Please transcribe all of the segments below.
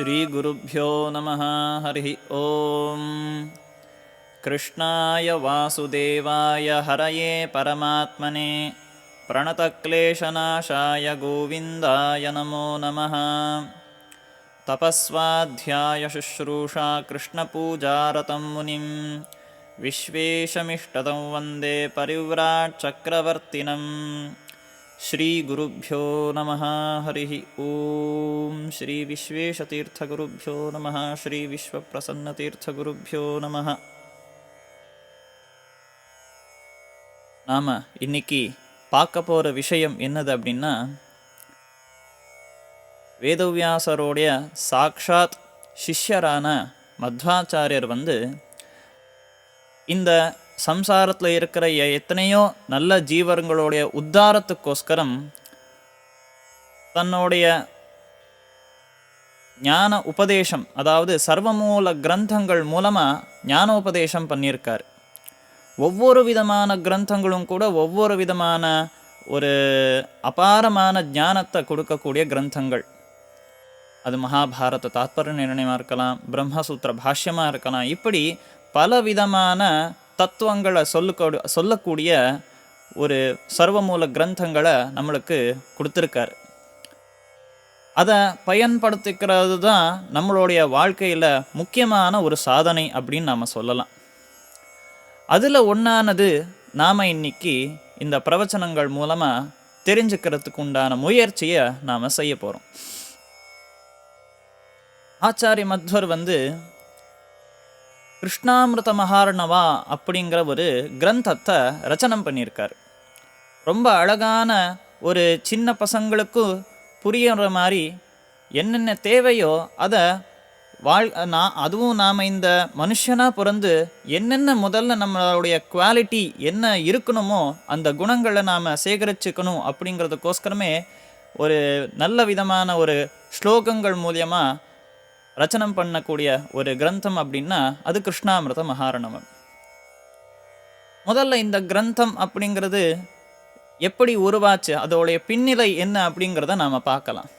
श्रीगुरुभ्यो नमः हरिः ॐ कृष्णाय वासुदेवाय हरये परमात्मने प्रणतक्लेशनाशाय गोविन्दाय नमो नमः। तपस्वाध्यायशुश्रूषा कृष्णपूजारतं मुनिं विश्वेशमिष्टतं वन्दे परिव्राट् चक्रवर्तिनम् श्रीगुरुभ्यो नमः हरिः ॐ श्रीविश्वेशतीर्थगुरुभ्यो नमः श्रीविश्वप्रसन्नतीर्थगुरुभ्यो நமः நாம் இன்னைக்கு பார்க்க போகிற விஷயம் என்னது அப்படின்னா வேதவியாசருடைய சாக்ஷாத் சிஷ்யரான மத்வாச்சாரியர் வந்து இந்த சம்சாரத்தில் இருக்கிற எத்தனையோ நல்ல ஜீவர்களுடைய உத்தாரத்துக்கோஸ்கரம் தன்னுடைய ஞான உபதேசம் அதாவது சர்வமூல கிரந்தங்கள் மூலமாக ஞானோபதேசம் பண்ணியிருக்கார். ஒவ்வொரு விதமான கிரந்தங்களும் கூட ஒவ்வொரு விதமான ஒரு அபாரமான ஞானத்தை கொடுக்கக்கூடிய கிரந்தங்கள். அது மகாபாரத தாத்பர்ய நிர்ணயமாக இருக்கலாம் பிரம்மசூத்திர பாஷ்யமாக இருக்கலாம் இப்படி பல விதமான தத்துவங்களை சொல்லக்கூட சொல்லக்கூடிய ஒரு சர்வமூல கிரந்தங்களை நம்மளுக்கு கொடுத்துருக்காரு. அதை பயன்படுத்திக்கிறது தான் நம்மளுடைய வாழ்க்கையில் முக்கியமான ஒரு சாதனை அப்படின்னு நாம் சொல்லலாம். அதில் ஒன்றானது நாம் இன்னைக்கு இந்த பிரவச்சனங்கள் மூலமாக தெரிஞ்சுக்கிறதுக்கு உண்டான முயற்சியை நாம் செய்ய போகிறோம் ஆச்சாரிய மத்வர் வந்து கிருஷ்ணாமிருத மகாரணவா அப்படிங்கிற ஒரு கிரந்தத்தை ரச்சனம் பண்ணியிருக்கார். ரொம்ப அழகான ஒரு சின்ன பசங்களுக்கு புரியுற மாதிரி என்னென்ன தேவையோ அதை வாழ் நான் அதுவும் நாம் இந்த மனுஷனாக பிறந்து என்னென்ன முதல்ல நம்மளுடைய குவாலிட்டி என்ன இருக்கணுமோ அந்த குணங்களை நாம் சேகரிச்சுக்கணும் அப்படிங்கிறதுக்கோஸ்கரமே ஒரு நல்ல விதமான ஒரு ஸ்லோகங்கள் மூலியமாக ரச்சனம் பண்ணக்கூடிய ஒரு கிரந்தம் அப்படின்னா அது கிருஷ்ணாமிர்த மகாரணமம். முதல்ல இந்த கிரந்தம் அப்படிங்கிறது எப்படி உருவாச்சு அதோடைய பின்னிலை என்ன அப்படிங்கிறத நாம் பார்க்கலாம்.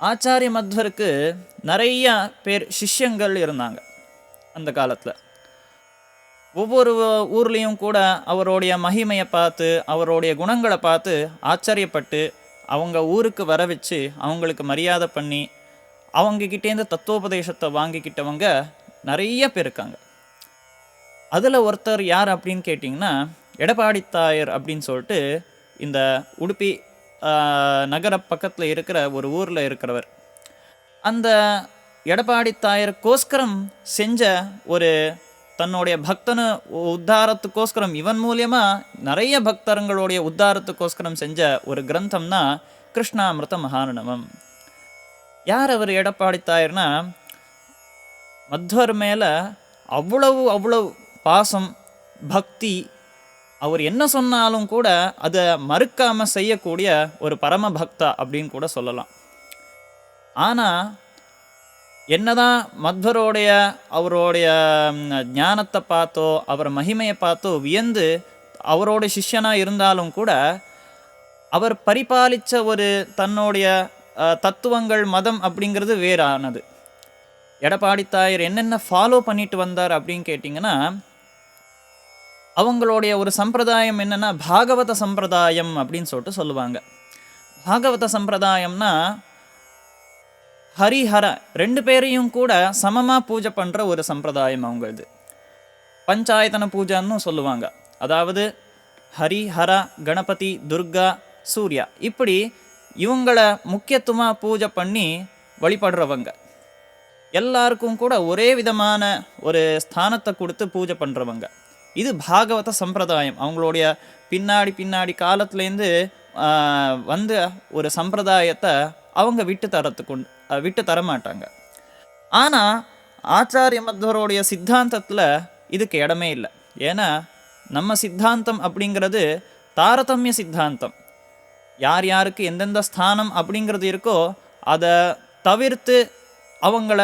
ஆச்சாரிய மத்வருக்கு நிறையா பேர் சிஷ்யங்கள் இருந்தாங்க அந்த காலத்தில். ஒவ்வொரு ஊர்லேயும் கூட அவருடைய மகிமையை பார்த்து அவருடைய குணங்களை பார்த்து ஆச்சரியப்பட்டு அவங்க ஊருக்கு வர வச்சு அவங்களுக்கு மரியாதை பண்ணி அவங்கக்கிட்டேருந்து தத்துவோபதேசத்தை வாங்கிக்கிட்டவங்க நிறைய பேர் இருக்காங்க. அதில் ஒருத்தர் யார் அப்படின்னு கேட்டிங்கன்னா எடப்பாடி தாயர் அப்படின்னு சொல்லிட்டு இந்த உடுப்பி நகர பக்கத்தில் இருக்கிற ஒரு ஊரில் இருக்கிறவர். அந்த எடப்பாடி தாயருக்கோஸ்கரம் செஞ்ச ஒரு தன்னுடைய பக்தனு உத்தாரத்துக்கோஸ்கரம் இவன் மூலியமாக நிறைய பக்தர்களுடைய உத்தாரத்துக்கோஸ்கரம் செஞ்ச ஒரு கிரந்தம்னா கிருஷ்ணாமிருத மகாரணவம் யார் அவர் எடப்பாடி தாயர்னா மத்வர் மேலே அவ்வளவு அவ்வளவு பாசம் பக்தி அவர் என்ன சொன்னாலும் கூட அதை மறுக்காமல் செய்யக்கூடிய ஒரு பரம பக்தா அப்படின்னு கூட சொல்லலாம். ஆனால் என்னதான் மத்வரோடைய அவருடைய ஞானத்தை பார்த்தோ அவர் மகிமையை பார்த்தோ வியந்து அவரோட சிஷ்யனாக இருந்தாலும் கூட அவர் பரிபாலித்த ஒரு தன்னுடைய தத்துவங்கள் மதம் அப்படிங்கிறது வேறானது. எடப்பாடி தாயர் என்னென்ன ஃபாலோ பண்ணிட்டு வந்தார் அப்படின்னு கேட்டிங்கன்னா அவங்களுடைய ஒரு சம்பிரதாயம் என்னென்னா பாகவத சம்பிரதாயம் அப்படின்னு சொல்லிட்டு சொல்லுவாங்க. பாகவத சம்பிரதாயம்னா ஹரிஹர ரெண்டு பேரையும் கூட சமமாக பூஜை பண்ணுற ஒரு சம்பிரதாயம் அவங்களது. பஞ்சாயத்தன பூஜான்னு சொல்லுவாங்க. அதாவது ஹரி ஹர கணபதி துர்கா சூர்யா. இப்படி இவங்கள முக்கியத்துவமாக பூஜை பண்ணி வழிபடுறவங்க. எல்லாருக்கும் கூட ஒரே விதமான ஒரு ஸ்தானத்தை கொடுத்து பூஜை பண்ணுறவங்க இது பாகவத சம்பிரதாயம். அவங்களுடைய பின்னாடி பின்னாடி காலத்துலேருந்து வந்த ஒரு சம்பிரதாயத்தை அவங்க விட்டு தரத்துக்கு விட்டு தர மாட்டாங்க. ஆனால் ஆச்சாரிய மத்வருடைய சித்தாந்தத்தில் இதுக்கு இடமே இல்லை. ஏன்னா நம்ம சித்தாந்தம் அப்படிங்கிறது தாரதமிய சித்தாந்தம். யார் யாருக்கு எந்தெந்த ஸ்தானம் அப்படிங்கிறது இருக்கோ அதை தவிர்த்து அவங்கள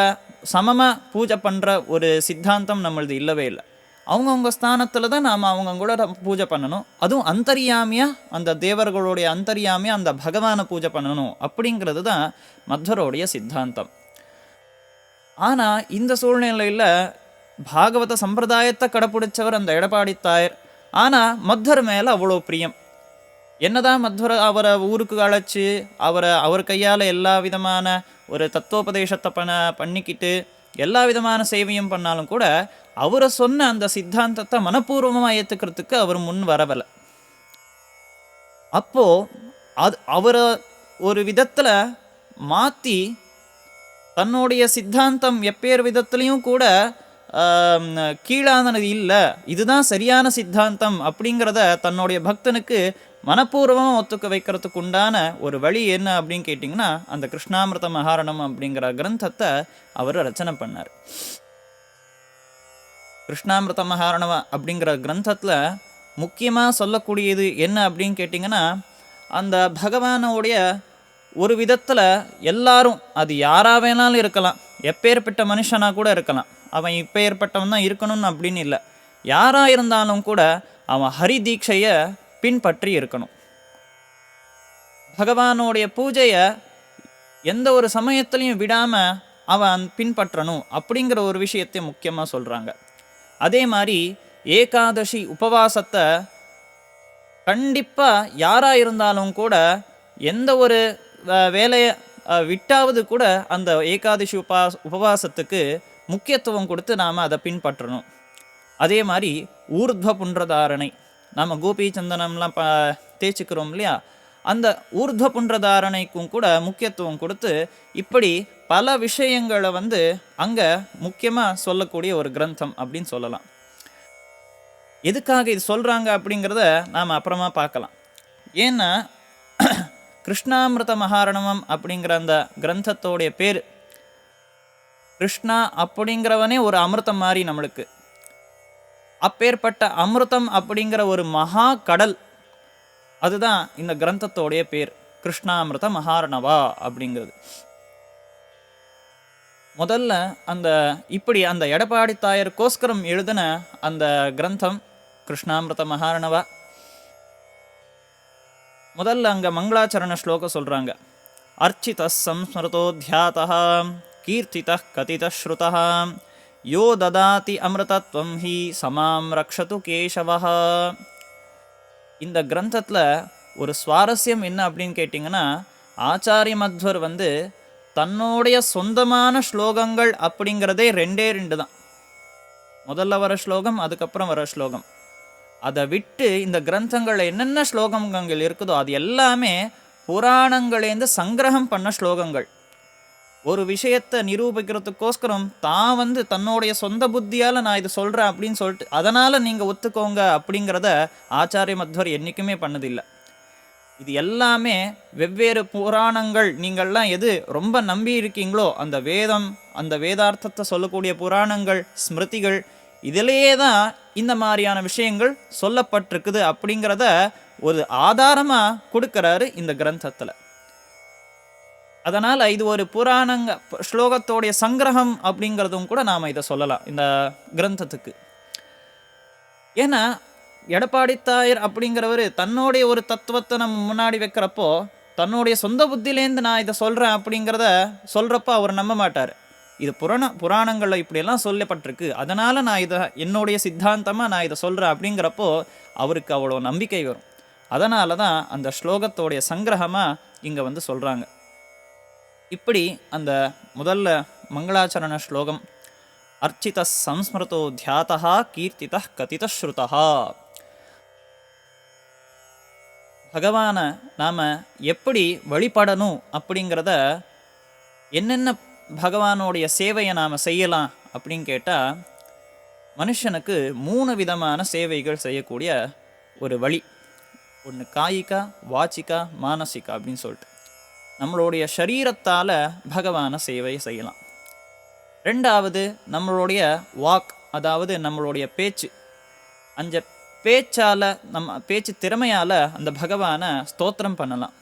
சமமாக பூஜை பண்ணுற ஒரு சித்தாந்தம் நம்மளது இல்லவே இல்லை. அவங்கவுங்க ஸ்தானத்தில் தான் நாம் அவங்க கூட பூஜை பண்ணணும். அதுவும் அந்தரியாமையாக அந்த தேவர்களுடைய அந்தரியாமையாக அந்த பகவானை பூஜை பண்ணணும் அப்படிங்கிறது தான் மத்வருடைய சித்தாந்தம். ஆனால் இந்த சூழ்நிலையில் பாகவத சம்பிரதாயத்தை கடைப்பிடிச்சவர் அந்த எடப்பாடி தாயர். ஆனால் மத்வர் மேலே அவ்வளோ பிரியம். என்னதான் மத்வர அவரை ஊருக்கு அழைச்சி அவரை அவர் கையால் எல்லா விதமான ஒரு தத்துவோபதேசத்தை பண்ண பண்ணிக்கிட்டு எல்லா விதமான சேவையும் பண்ணாலும் கூட அவரை சொன்ன அந்த சித்தாந்தத்தை மனப்பூர்வமாக ஏற்றுக்கிறதுக்கு அவர் முன் வரவலை அப்போது அது அவரை ஒரு விதத்தில் மாற்றி தன்னுடைய சித்தாந்தம் எப்பேர் விதத்துலேயும் கூட கீழானது இல்லை. இதுதான் சரியான சித்தாந்தம் அப்படிங்கிறத தன்னுடைய பக்தனுக்கு மனப்பூர்வமாக ஒத்துக்க வைக்கிறதுக்கு உண்டான ஒரு வழி என்ன அப்படின்னு கேட்டிங்கன்னா அந்த கிருஷ்ணாமிர்த மகாரணம் அப்படிங்கிற கிரந்தத்தை அவர் ரச்சனை பண்ணார். கிருஷ்ணாமிருத மகாரணவ அப்படிங்கிற கிரந்தத்தில் முக்கியமாக சொல்லக்கூடியது என்ன அப்படின்னு கேட்டிங்கன்னா அந்த பகவானோடைய ஒரு விதத்தில் எல்லாரும் அது யாராக வேணாலும் இருக்கலாம். எப்பேற்பட்ட மனுஷனாக கூட இருக்கலாம். அவன் இப்பேற்பட்டவன் தான் இருக்கணும்னு அப்படின்னு இல்லை. யாராக இருந்தாலும் கூட அவன் ஹரி தீட்சையை பின்பற்றி இருக்கணும். பகவானோடைய பூஜையை எந்த ஒரு சமயத்துலையும் விடாமல் அவன் பின்பற்றணும் அப்படிங்கிற ஒரு விஷயத்தை முக்கியமாக சொல்கிறாங்க அதே மாதிரி ஏகாதசி உபவாசத்தை கண்டிப்பாக யாராக இருந்தாலும் கூட எந்த ஒரு வேலையை விட்டாவது கூட அந்த ஏகாதசி உபாஸ் உபவாசத்துக்கு முக்கியத்துவம் கொடுத்து நாம் அதை பின்பற்றணும். அதே மாதிரி ஊர்த்வ புன்றதாரணை. நாம் கோபி சந்தனம்லாம் ப தேய்ச்சிக்கிறோம் இல்லையா அந்த ஊர்த்வ புன்றதாரணைக்கும் கூட முக்கியத்துவம் கொடுத்து இப்படி பல விஷயங்களை வந்து அங்கே முக்கியமாக சொல்லக்கூடிய ஒரு கிரந்தம் அப்படின்னு சொல்லலாம். எதுக்காக இது சொல்கிறாங்க அப்படிங்கிறத நாம் அப்புறமா பார்க்கலாம். ஏன்னா கிருஷ்ணாமிர்த மகாரணமம் அப்படிங்கிற அந்த கிரந்தத்தோடைய பேர். கிருஷ்ணா அப்படிங்கிறவனே ஒரு அமிர்தம் மாதிரி நம்மளுக்கு. அப்பேற்பட்ட அமிர்தம் அப்படிங்கிற ஒரு மகா கடல். அதுதான் இந்த கிரந்தத்தோடைய பேர். கிருஷ்ணாமிருத மகாரணவா அப்படிங்கிறது. முதல்ல அந்த இப்படி அந்த எடப்பாடி தாயர் கோஸ்கரம் எழுதின அந்த கிரந்தம் கிருஷ்ணாமிருத மகாரணவா. முதல்ல அங்கே மங்களாச்சரண ஸ்லோகம் சொல்கிறாங்க அர்ச்சித சம்ஸ்மிருதோத்யாத்தா கீர்த்தித கதித ஸ்ருதா யோ ததாதி அமிர்தத்வம் ஹி சமாம் ரக்ஷது கேசவா இந்த கிரந்தத்தில் ஒரு சுவாரஸ்யம் என்ன அப்படின்னு கேட்டிங்கன்னா ஆச்சாரிய மத்வர் வந்து தன்னுடைய சொந்தமான ஸ்லோகங்கள் அப்படிங்கிறதே ரெண்டே ரெண்டு தான். முதல்ல வர ஸ்லோகம் அதுக்கப்புறம் வர ஸ்லோகம். அதை விட்டு இந்த கிரந்தங்களில் என்னென்ன ஸ்லோகங்கள் இருக்குதோ அது எல்லாமே புராணங்களேந்து சங்கிரகம் பண்ண ஸ்லோகங்கள். ஒரு விஷயத்தை நிரூபிக்கிறதுக்கோஸ்கரம் தான் வந்து தன்னுடைய சொந்த புத்தியால் நான் இது சொல்கிறேன் அப்படின்னு சொல்லிட்டு அதனால் நீங்கள் ஒத்துக்கோங்க அப்படிங்கிறத ஆச்சாரிய மத்வர் என்றைக்குமே பண்ணதில்லை. இது எல்லாமே வெவ்வேறு புராணங்கள். நீங்கள்லாம் எது ரொம்ப நம்பி இருக்கீங்களோ அந்த வேதம் அந்த வேதார்த்தத்தை சொல்லக்கூடிய புராணங்கள் ஸ்மிருதிகள் இதிலேயே தான் இந்த மாதிரியான விஷயங்கள் சொல்லப்பட்டிருக்குது அப்படிங்கிறத ஒரு ஆதாரமாக கொடுக்குறாரு இந்த கிரந்தத்தில். அதனால் இது ஒரு புராணங்க ஸ்லோகத்தோடைய சங்கிரகம் அப்படிங்கிறதும் கூட நாம் இதை சொல்லலாம் இந்த கிரந்தத்துக்கு. ஏன்னா எடப்பாடி தாயர் அப்படிங்கிறவர் தன்னுடைய ஒரு தத்துவத்தை நம்ம முன்னாடி வைக்கிறப்போ தன்னுடைய சொந்த புத்தியிலேருந்து நான் இதை சொல்கிறேன் அப்படிங்கிறத சொல்கிறப்போ அவர் நம்ப மாட்டார். இது புராண புராணங்களில் இப்படியெல்லாம் சொல்லப்பட்டிருக்கு அதனால் நான் இதை என்னுடைய சித்தாந்தமாக நான் இதை சொல்கிறேன் அப்படிங்கிறப்போ அவருக்கு அவ்வளோ நம்பிக்கை வரும். அதனால தான் அந்த ஸ்லோகத்தோடைய சங்கிரகமாக இங்கே வந்து சொல்கிறாங்க இப்படி அந்த முதல்ல மங்களாச்சரண ஸ்லோகம் அர்ச்சித சம்ஸ்மிருதோ தியாதா கீர்த்தித கதித ஸ்ருதா பகவானை நாம் எப்படி வழிபடணும் அப்படிங்கிறத என்னென்ன பகவானோடைய சேவையை நாம் செய்யலாம் அப்படின்னு கேட்டால் மனுஷனுக்கு மூணு விதமான சேவைகள் செய்யக்கூடிய ஒரு வழி. ஒன்று காயிகா வாச்சிக்கா மானசிகா அப்படின்னு சொல்லிட்டு. நம்மளுடைய சரீரத்தால் பகவானை சேவை செய்யலாம். ரெண்டாவது நம்மளுடைய வாக் அதாவது நம்மளுடைய பேச்சு. அந்த பேச்சால் நம்ம பேச்சு திறமையால் அந்த பகவானை ஸ்தோத்திரம் பண்ணலாம்.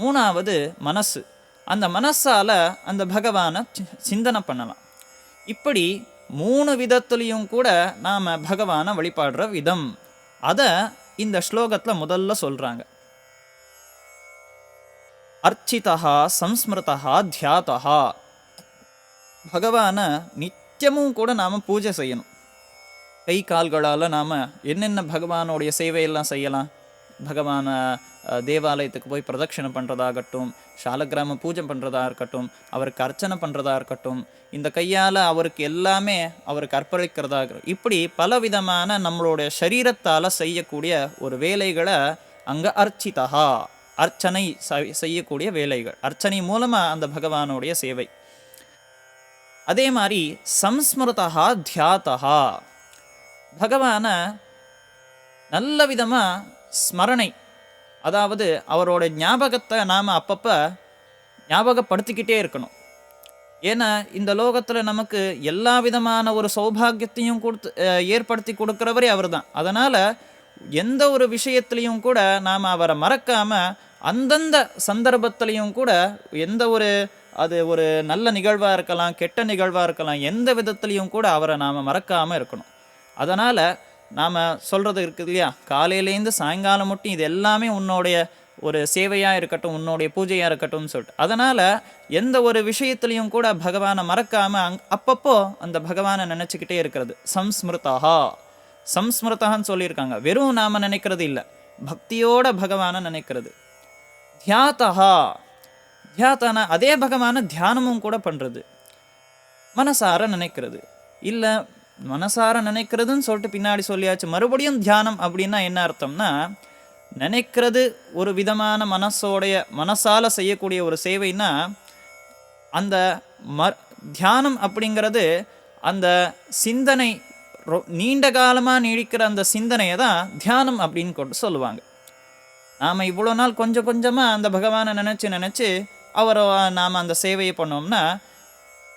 மூணாவது மனசு. அந்த மனசால் அந்த பகவானை சி- சிந்தனை பண்ணலாம். இப்படி மூணு விதத்துலேயும் கூட நாம் பகவானை வழிபாடுற விதம். அதை இந்த ஸ்லோகத்தில் முதல்ல சொல்கிறாங்க அர்ச்சிதா சம்ஸ்மிருதா தியாதா பகவானை நித்தியமும் கூட நாம் பூஜை செய்யணும். கை கால்களால் நாம் என்னென்ன பகவானுடைய சேவையெல்லாம் செய்யலாம்? பகவான தேவாலயத்துக்கு போய் பிரதட்சிணம் பண்ணுறதாகட்டும் சாலக்கிராம பூஜை பண்ணுறதா இருக்கட்டும் அவருக்கு அர்ச்சனை பண்ணுறதா இருக்கட்டும் இந்த கையால் அவருக்கு எல்லாமே அவருக்கு அர்ப்பணிக்கிறதா இருக்கட்டும் இப்படி பலவிதமான நம்மளுடைய சரீரத்தால் செய்யக்கூடிய ஒரு வேலைகளை அங்கே அர்ச்சிதா அர்ச்சனை செய்யக்கூடிய வேலைகள். அர்ச்சனை மூலமாக அந்த பகவானுடைய சேவை. அதே மாதிரி சம்ஸ்மிருதா தியாதா பகவானை நல்ல விதமாக ஸ்மரணை அதாவது அவரோட ஞாபகத்தை நாம் அப்பப்போ ஞாபகப்படுத்திக்கிட்டே இருக்கணும். ஏன்னா இந்த லோகத்தில் நமக்கு எல்லா விதமான ஒரு சௌபாகியத்தையும் கொடுத்து ஏற்படுத்தி கொடுக்குறவரே அவர் தான் அதனால் எந்த ஒரு விஷயத்துலையும் கூட நாம் அவரை மறக்காமல் அந்தந்த சந்தர்ப்பத்திலையும் கூட எந்த ஒரு அது ஒரு நல்ல நிகழ்வாக இருக்கலாம் கெட்ட நிகழ்வாக இருக்கலாம் எந்த விதத்துலையும் கூட அவரை நாம் மறக்காமல் இருக்கணும். அதனால் நாம் சொல்கிறது இருக்குது இல்லையா? காலையிலேருந்து சாயங்காலம் மட்டும் இது எல்லாமே உன்னோடைய ஒரு சேவையாக இருக்கட்டும் உன்னுடைய பூஜையாக இருக்கட்டும்னு சொல்லிட்டு. அதனால் எந்த ஒரு விஷயத்துலையும் கூட பகவானை மறக்காமல் அங் அப்பப்போ அந்த பகவானை நினச்சிக்கிட்டே இருக்கிறது. சம்ஸ்மிருதா சம்ஸ்மிருதான்னு சொல்லியிருக்காங்க. வெறும் நாம் நினைக்கிறது இல்லை. பக்தியோட பகவானை நினைக்கிறது. தியாதா தியாதானா அதே பகவானை தியானமும் கூட பண்ணுறது மனசார நினைக்கிறது. இல்லை மனசார நினைக்கிறதுன்னு சொல்லிட்டு பின்னாடி சொல்லியாச்சு மறுபடியும் தியானம் அப்படின்னா என்ன அர்த்தம்னா நினைக்கிறது ஒரு விதமான மனசோடைய மனசால் செய்யக்கூடிய ஒரு சேவைனா அந்த ம தியானம் அப்படிங்கிறது அந்த சிந்தனை ரொ- நீண்ட காலமாக நீடிக்கிற அந்த சிந்தனையை தான் தியானம் அப்படின்னு கொண்டு சொல்லுவாங்க. நாம் இவ்வளோ நாள் கொஞ்சம் கொஞ்சமாக அந்த பகவானை நினச்சி நினச்சி அவரை நாம் அந்த சேவையை பண்ணோம்னா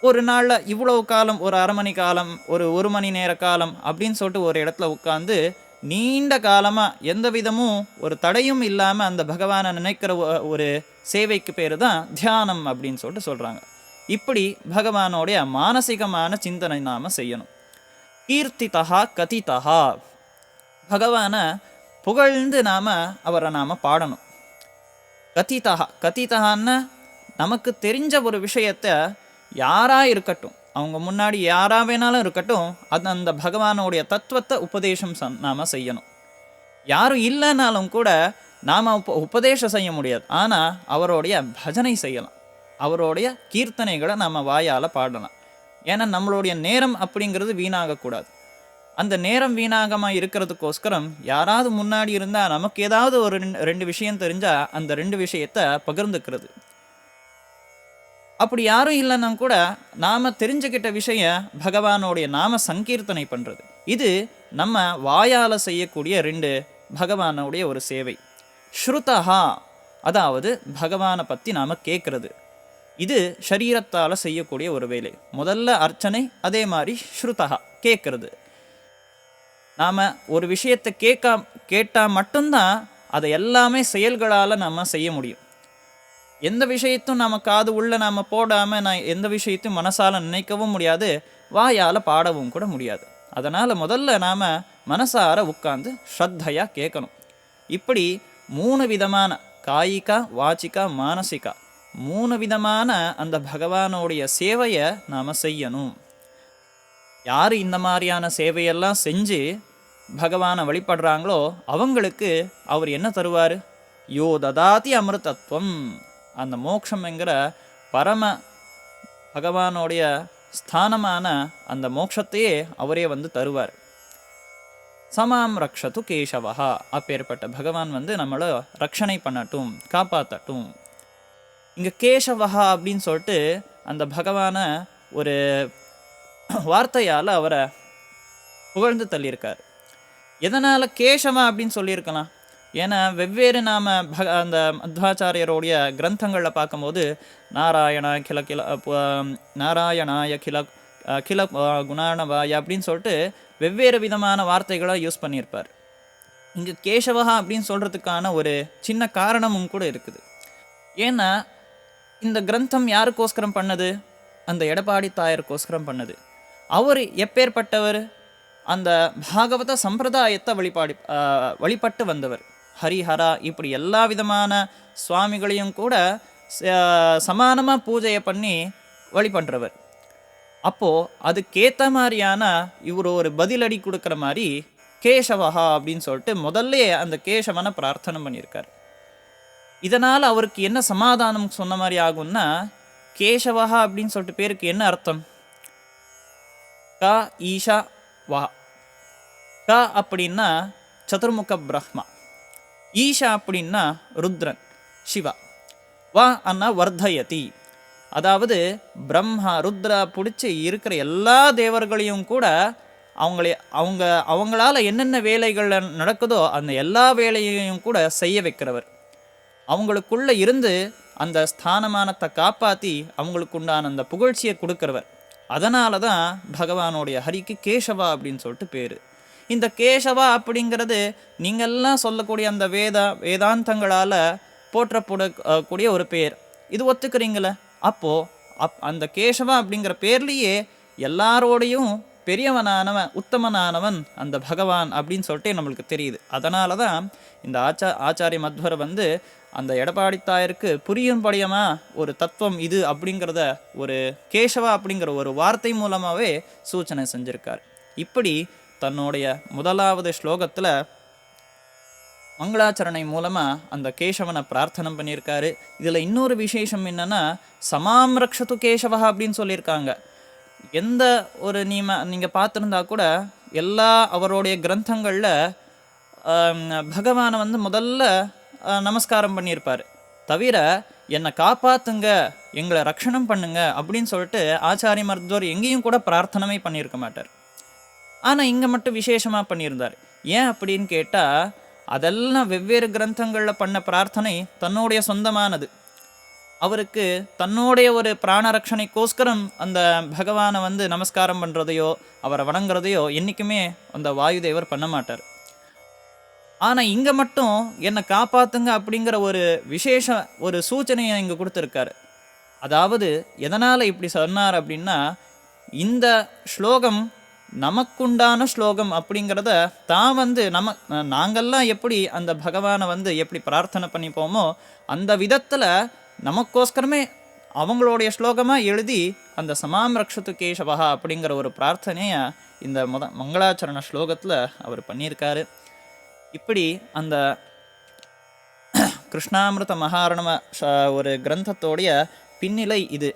ஒரு நாளில் இவ்வளவு காலம் ஒரு அரை மணி காலம் ஒரு ஒரு மணி நேர காலம் அப்படின்னு சொல்லிட்டு ஒரு இடத்துல உட்காந்து நீண்ட காலமாக எந்த விதமும் ஒரு தடையும் இல்லாமல் அந்த பகவானை நினைக்கிற ஒரு சேவைக்கு பேர் தான் தியானம் அப்படின்னு சொல்லிட்டு சொல்கிறாங்க இப்படி பகவானோடைய மானசீகமான சிந்தனை நாம் செய்யணும். கீர்த்திதா கதிதா பகவானை புகழ்ந்து நாம் அவரை நாம் பாடணும். கதிதா கதிதகான்னா நமக்கு தெரிஞ்ச ஒரு விஷயத்த யாராக இருக்கட்டும் அவங்க முன்னாடி யாராக வேணாலும் இருக்கட்டும் அது அந்த பகவானுடைய தத்துவத்தை உபதேசம் ச- நாம் செய்யணும். யாரும் இல்லைனாலும் கூட நாம் உப உபதேசம் செய்ய முடியாது. ஆனால் அவருடைய பஜனை செய்யலாம். அவருடைய கீர்த்தனைகளை நாம் வாயால் பாடலாம். ஏன்னா நம்மளுடைய நேரம் அப்படிங்கிறது வீணாகக்கூடாது. அந்த நேரம் வீணாகமாக இருக்கிறதுக்கோஸ்கரம் யாராவது முன்னாடி இருந்தால் நமக்கு ஏதாவது ஒரு ரெண்டு- ரெண்டு விஷயம் தெரிஞ்சால் அந்த ரெண்டு விஷயத்தை பகிர்ந்துக்கிறது. அப்படி யாரும் இல்லைன்னா கூட நாம் தெரிஞ்சுக்கிட்ட விஷயம் பகவானுடைய நாம சங்கீர்த்தனை பண்ணுறது இது நம்ம வாயால் செய்யக்கூடிய ரெண்டு பகவானுடைய ஒரு சேவை. ஸ்ருதஹா அதாவது பகவானை பற்றி நாம் கேட்குறது இது சரீரத்தால் செய்யக்கூடிய ஒரு வேலை. முதல்ல அர்ச்சனை அதே மாதிரி ஸ்ருதஹா கேட்குறது நாம் ஒரு விஷயத்தை கேட்கா கேட்டால் மட்டும்தான் அதை எல்லாமே செயல்களால் நம்ம செய்ய முடியும். எந்த விஷயத்தும் நம்ம காது உள்ளே நாம் போடாமல் நான் எந்த விஷயத்தையும் மனசால் நினைக்கவும் முடியாது வாயால் பாடவும் கூட முடியாது. அதனால் முதல்ல நாம் மனசார உட்காந்து ஸ்ரத்தையாக கேட்கணும் இப்படி மூணு விதமான காயிகா வாச்சிக்கா மானசிக்கா மூணு விதமான அந்த பகவானுடைய சேவையை நாம் செய்யணும். யார் இந்த மாதிரியான சேவையெல்லாம் செஞ்சு பகவானை வழிபடுறாங்களோ அவங்களுக்கு அவர் என்ன தருவார்? யோ ததாதி அமிர்தத்வம் அந்த மோட்சம்ங்கிற பரம பகவானுடைய ஸ்தானமான அந்த மோட்சத்தையே அவரே வந்து தருவார். சமாம் ரக்ஷது கேசவா அப்பேற்பட்ட பகவான் வந்து நம்மளை ரட்சணை பண்ணட்டும் காப்பாற்றட்டும் இங்கே கேசவஹா அப்படின்னு சொல்லிட்டு அந்த பகவானை ஒரு வார்த்தையால் அவரை புகழ்ந்து தள்ளியிருக்கார். எதனால் கேசவா அப்படின்னு சொல்லியிருக்கலாம்? ஏன்னா வெவ்வேறு நாம் பக அந்த மத்வாச்சாரியருடைய கிரந்தங்களில் பார்க்கும்போது நாராயண கில கில நாராயணாய கில கில குணானவாய அப்படின்னு சொல்லிட்டு வெவ்வேறு விதமான வார்த்தைகளை யூஸ் பண்ணியிருப்பார். இங்கே கேசவஹா அப்படின்னு சொல்கிறதுக்கான ஒரு சின்ன காரணமும் கூட இருக்குது. ஏன்னா இந்த கிரந்தம் யாருக்கோஸ்கரம் பண்ணது? அந்த எடப்பாடி தாயருக்கோஸ்கரம் பண்ணது. அவர் எப்பேற்பட்டவர் அந்த பாகவத சம்பிரதாயத்தை வழிபாடி வழிபட்டு வந்தவர். ஹரிஹரா இப்படி எல்லா விதமான சுவாமிகளையும் கூட சமானமாக பூஜையை பண்ணி வழிபடுறவர். அப்போது அதுக்கேற்ற மாதிரியான இவர் ஒரு பதிலடி கொடுக்குற மாதிரி கேசவஹா அப்படின்னு சொல்லிட்டு முதல்ல அந்த கேசவனை பிரார்த்தனை பண்ணியிருக்கார். இதனால் அவருக்கு என்ன சமாதானம் சொன்ன மாதிரி ஆகும்னா கேசவஹா அப்படின்னு சொல்லிட்டு பேருக்கு என்ன அர்த்தம்? க ஈஷா வா க அப்படின்னா சதுர்முக பிரம்மா ஈஷா அப்படின்னா ருத்ரன் சிவா. வா அண்ணா வர்தயதி. அதாவது பிரம்மா ருத்ரா பிடிச்சி இருக்கிற எல்லா தேவர்களையும் கூட அவங்களே அவங்க அவங்களால என்னென்ன வேலைகள் நடக்குதோ அந்த எல்லா வேலையையும் கூட செய்ய வைக்கிறவர். அவங்களுக்குள்ள இருந்து அந்த ஸ்தானமானத்தை காப்பாற்றி அவங்களுக்கு உண்டான அந்த புகழ்ச்சியை கொடுக்குறவர். அதனால தான் பகவானுடைய ஹரிக்கு கேசவா அப்படின்னு சொல்லிட்டு பேர். இந்த கேசவா அப்படிங்கிறது நீங்கள்லாம் சொல்லக்கூடிய அந்த வேத வேதாந்தங்களால் போற்றப்படக்கூடிய ஒரு பேர். இது ஒத்துக்கிறீங்களே? அப்போது அப் அந்த கேசவா அப்படிங்கிற பேர்லேயே எல்லாரோடையும் பெரியவனானவன் உத்தமனானவன் அந்த பகவான் அப்படின்னு சொல்லிட்டு நம்மளுக்கு தெரியுது. அதனால தான் இந்த ஆச்சா ஆச்சாரிய மத்வர் வந்து அந்த எடப்பாடித்தாயருக்கு புரியும்படியமா ஒரு தத்துவம் இது அப்படிங்கிறத ஒரு கேசவா அப்படிங்கிற ஒரு வார்த்தை மூலமாகவே சூச்சனை செஞ்சுருக்கார். இப்படி தன்னுடைய முதலாவது ஸ்லோகத்தில் மங்களாச்சரணை மூலமாக அந்த கேசவனை பிரார்த்தனை பண்ணியிருக்காரு. இதில் இன்னொரு விசேஷம் என்னென்னா சமாம் ரக்ஷத்து கேசவா அப்படின்னு சொல்லியிருக்காங்க. எந்த ஒரு நீம நீங்கள் பார்த்துருந்தா கூட எல்லா அவருடைய கிரந்தங்களில் பகவானை வந்து முதல்ல நமஸ்காரம் பண்ணியிருப்பார். தவிர என்னை காப்பாற்றுங்க எங்களை ரக்ஷணம் பண்ணுங்க அப்படின்னு சொல்லிட்டு ஆச்சாரிய மருத்துவர் எங்கேயும் கூட பிரார்த்தனமே பண்ணியிருக்க மாட்டார். ஆனால் இங்கே மட்டும் விசேஷமாக பண்ணியிருந்தார். ஏன் அப்படின்னு கேட்டால் அதெல்லாம் வெவ்வேறு கிரந்தங்களில் பண்ண பிரார்த்தனை தன்னுடைய சொந்தமானது. அவருக்கு தன்னுடைய ஒரு பிராணரட்சணைக்கோஸ்கரம் அந்த பகவானை வந்து நமஸ்காரம் பண்ணுறதையோ அவரை வணங்குறதையோ என்றைக்குமே அந்த வாயுதேவர் பண்ண மாட்டார். ஆனால் இங்கே மட்டும் என்னை காப்பாற்றுங்க அப்படிங்கிற ஒரு விசேஷ ஒரு சூச்சனையை இங்கே கொடுத்துருக்காரு. அதாவது எதனால் இப்படி சொன்னார் அப்படின்னா இந்த ஸ்லோகம் நமக்குண்டான ஸ்லோகம் அப்படிங்கிறத தான் வந்து நம நாங்கள்லாம் எப்படி அந்த பகவானை வந்து எப்படி பிரார்த்தனை பண்ணிப்போமோ அந்த விதத்தில் நமக்கோஸ்கரமே அவங்களுடைய ஸ்லோகமாக எழுதி அந்த சமாம் ரக்ஷத்து கேசவா அப்படிங்கிற ஒரு பிரார்த்தனையை இந்த முத மங்களாச்சரண ஸ்லோகத்தில் அவர் பண்ணியிருக்காரு. இப்படி அந்த கிருஷ்ணாமிருத மகாரணம ஒரு கிரந்தத்தோடைய பின்னிலை இது.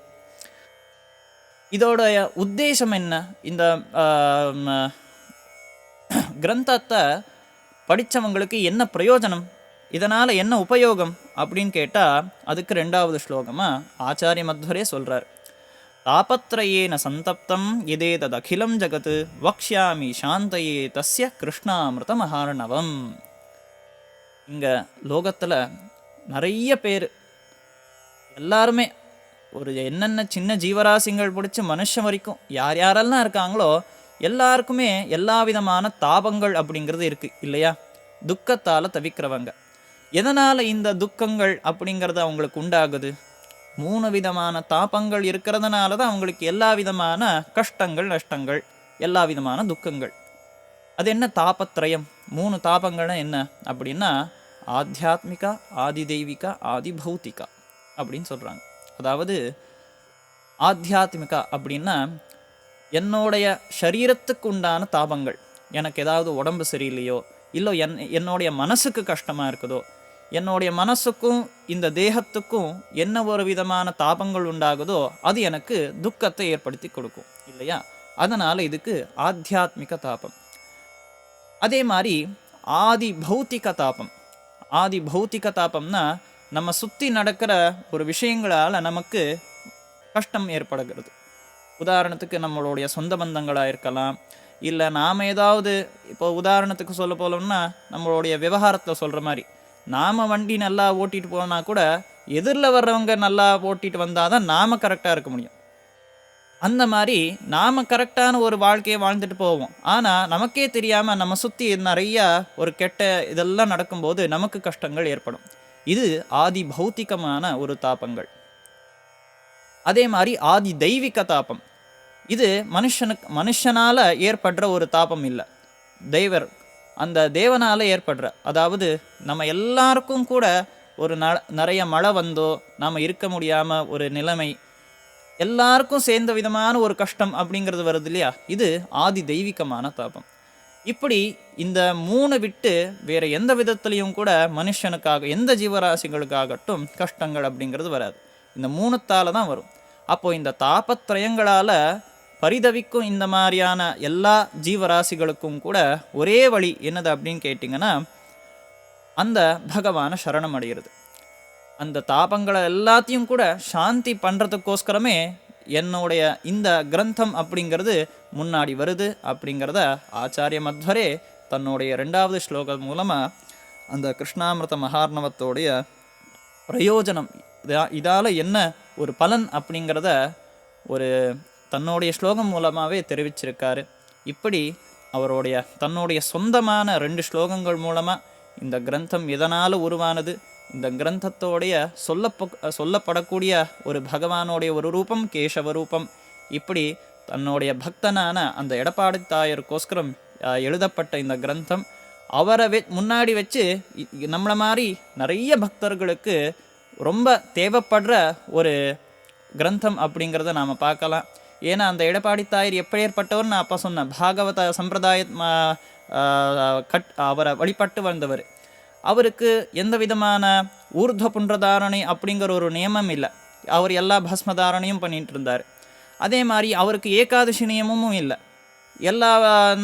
இதோடைய உத்தேசம் என்ன? இந்த கிரந்தத்தை படித்தவங்களுக்கு என்ன பிரயோஜனம்? இதனால் என்ன உபயோகம்? அப்படின்னு கேட்டால் அதுக்கு ரெண்டாவது ஸ்லோகமாக ஆச்சாரிய மத்வரே சொல்கிறார் தாபத்ரயேன சந்தப்தம் எதேதத் ததகிலம் ஜகத் வக்ஷாமி சாந்தையே தஸ்ய கிருஷ்ணாமிருத மகாரணவம். இங்கே லோகத்தில் நிறைய பேர் எல்லாருமே ஒரு என்னென்ன சின்ன ஜீவராசிங்கள் பிடிச்ச மனுஷன் வரைக்கும் யார் யாரெல்லாம் இருக்காங்களோ எல்லாருக்குமே எல்லா விதமான தாபங்கள் அப்படிங்கிறது இருக்குது இல்லையா? துக்கத்தால் தவிக்கிறவங்க. எதனால் இந்த துக்கங்கள் அப்படிங்கிறது அவங்களுக்கு உண்டாகுது? மூணு விதமான தாபங்கள் இருக்கிறதுனால தான் அவங்களுக்கு எல்லா விதமான கஷ்டங்கள் நஷ்டங்கள் எல்லா விதமான துக்கங்கள். அது என்ன தாபத்ரயம்? மூணு தாபங்கள்னா என்ன? அப்படின்னா ஆத்தியாத்மிகா ஆதி தெய்வீகா ஆதி பௌத்திகா அப்படின்னு சொல்கிறாங்க அதாவது ஆத்தியாத்மிகா அப்படின்னா என்னுடைய சரீரத்துக்கு உண்டான தாபங்கள். எனக்கு ஏதாவது உடம்பு சரியில்லையோ இல்லை என் என்னுடைய மனசுக்கு கஷ்டமாக இருக்குதோ என்னுடைய மனசுக்கும் இந்த தேகத்துக்கும் என்ன ஒரு விதமான தாபங்கள் உண்டாகுதோ அது எனக்கு துக்கத்தை ஏற்படுத்தி கொடுக்கும் இல்லையா? அதனால் இதுக்கு ஆத்தியாத்மிக தாபம். அதே மாதிரி ஆதி பௌத்திக தாபம். ஆதி பௌத்திக தாபம்னா நம்ம சுற்றி நடக்கிற ஒரு விஷயங்களால் நமக்கு கஷ்டம் ஏற்படுகிறது. உதாரணத்துக்கு நம்மளுடைய சொந்த பந்தங்களாக இருக்கலாம் இல்லை நாம் ஏதாவது இப்போ உதாரணத்துக்கு சொல்ல போலோம்னா நம்மளுடைய விவகாரத்தில் சொல்கிற மாதிரி நாம் வண்டி நல்லா ஓட்டிகிட்டு போனால் கூட எதிரில் வர்றவங்க நல்லா ஓட்டிகிட்டு வந்தால் தான் நாம் கரெக்டாக இருக்க முடியும். அந்த மாதிரி நாம் கரெக்டான ஒரு வாழ்க்கையை வாழ்ந்துட்டு போவோம். ஆனால் நமக்கே தெரியாமல் நம்ம சுற்றி நிறையா ஒரு கெட்ட இதெல்லாம் நடக்கும்போது நமக்கு கஷ்டங்கள் ஏற்படும். இது ஆதி பௌத்திகமான ஒரு தாபங்கள். அதே மாதிரி ஆதி தெய்வீக தாபம். இது மனுஷனுக்கு மனுஷனால் ஏற்படுற ஒரு தாபம் இல்லை. தெய்வர் அந்த தேவனால் ஏற்படுற அதாவது நம்ம எல்லாருக்கும் கூட ஒரு ந நிறைய மழை வந்தோ நாம் இருக்க முடியாமல் ஒரு நிலைமை எல்லாருக்கும் சேர்ந்த விதமான ஒரு கஷ்டம் அப்படிங்கிறது வருது இல்லையா? இது ஆதி தெய்வீகமான தாபம். இப்படி இந்த மூணு விட்டு வேறு எந்த விதத்துலேயும் கூட மனுஷனுக்காக எந்த ஜீவராசிகளுக்காகட்டும் கஷ்டங்கள் அப்படிங்கிறது வராது. இந்த மூணுத்தால் தான் வரும். அப்போது இந்த தாபத்திரயங்களால் பரிதவிக்கும் இந்த மாதிரியான எல்லா ஜீவராசிகளுக்கும் கூட ஒரே வழி என்னது அப்படின்னு கேட்டிங்கன்னா அந்த பகவானை சரணம் அடைகிறது அந்த தாபங்களை எல்லாத்தையும் கூட சாந்தி பண்ணுறதுக்கோஸ்கரமே என்னுடைய இந்த கிரந்தம் அப்படிங்கிறது முன்னாடி வருது அப்படிங்கிறத ஆச்சாரிய மத்வரே தன்னுடைய ரெண்டாவது ஸ்லோகம் மூலமாக அந்த கிருஷ்ணாமிரத மகார்ணவத்தோடைய பிரயோஜனம் இதா இதால் என்ன ஒரு பலன் அப்படிங்கிறத ஒரு தன்னுடைய ஸ்லோகம் மூலமாகவே தெரிவிச்சிருக்காரு. இப்படி அவருடைய தன்னுடைய சொந்தமான ரெண்டு ஸ்லோகங்கள் மூலமாக இந்த கிரந்தம் எதனால் உருவானது இந்த கிரந்தத்தோடைய சொல்ல சொல்லப்படக்கூடிய ஒரு பகவானுடைய ஒரு ரூபம் கேசவ ரூபம். இப்படி தன்னுடைய பக்தனான அந்த எடப்பாடி தாயருக்கோஸ்கரம் எழுதப்பட்ட இந்த கிரந்தம். அவரை வெ முன்னாடி வச்சு நம்மளை மாதிரி நிறைய பக்தர்களுக்கு ரொம்ப தேவைப்படுற ஒரு கிரந்தம் அப்படிங்கிறத நாம் பார்க்கலாம். ஏன்னா அந்த எடப்பாடி தாயர் எப்படியேற்பட்டவர் நான் அப்போ சொன்னேன். பாகவத சம்பிரதாய கட் அவரை வழிபட்டு வந்தவர். அவருக்கு எந்த விதமான ஊர்த புன்றதாரணை அப்படிங்கிற ஒரு நியமம் இல்லை. அவர் எல்லா பஸ்மதாரணையும் பண்ணிகிட்டு இருந்தார் அதே மாதிரி அவருக்கு ஏகாதசி நியமமும் இல்லை. எல்லா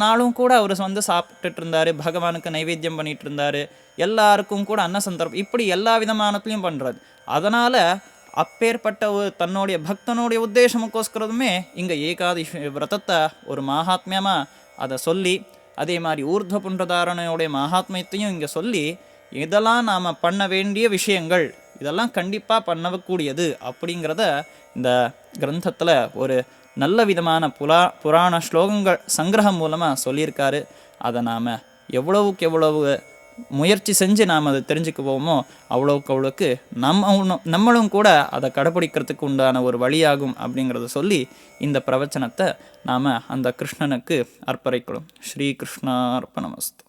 நாளும் கூட அவர் வந்து சாப்பிட்டுட்டு இருந்தார் பகவானுக்கு நைவேத்தியம் பண்ணிகிட்டு இருந்தார் எல்லாருக்கும் கூட அன்ன சந்தர்ப்பம் இப்படி எல்லா விதமானத்துலேயும் பண்ணுறது அதனால் அப்பேற்பட்ட ஒரு தன்னுடைய பக்தனுடைய உத்தேசமுக்கோஸ்கரதுமே இங்கே ஏகாதசி விரதத்தை ஒரு மகாத்மியமாக அதை சொல்லி அதே மாதிரி ஊர்த புன்றதாரணையோடைய மகாத்மியத்தையும் இங்கே சொல்லி இதெல்லாம் நாம் பண்ண வேண்டிய விஷயங்கள். இதெல்லாம் கண்டிப்பாக பண்ணக்கூடியது அப்படிங்கிறத இந்த கிரந்தத்தில் ஒரு நல்ல விதமான புலா புராண ஸ்லோகங்கள் சங்கிரகம் மூலமாக சொல்லியிருக்காரு. அதை நாம் எவ்வளவுக்கு எவ்வளவு முயற்சி செஞ்சு நாம் அதை தெரிஞ்சுக்குவோமோ அவ்வளோக்கு அவ்வளோக்கு நம்ம நம்மளும் கூட அதை கடைப்பிடிக்கிறதுக்கு உண்டான ஒரு வழியாகும் அப்படிங்கிறத சொல்லி இந்த பிரவச்சனத்தை நாம் அந்த கிருஷ்ணனுக்கு அர்ப்பணிக்கிறோம். ஸ்ரீ கிருஷ்ணார்ப்பணமஸ்து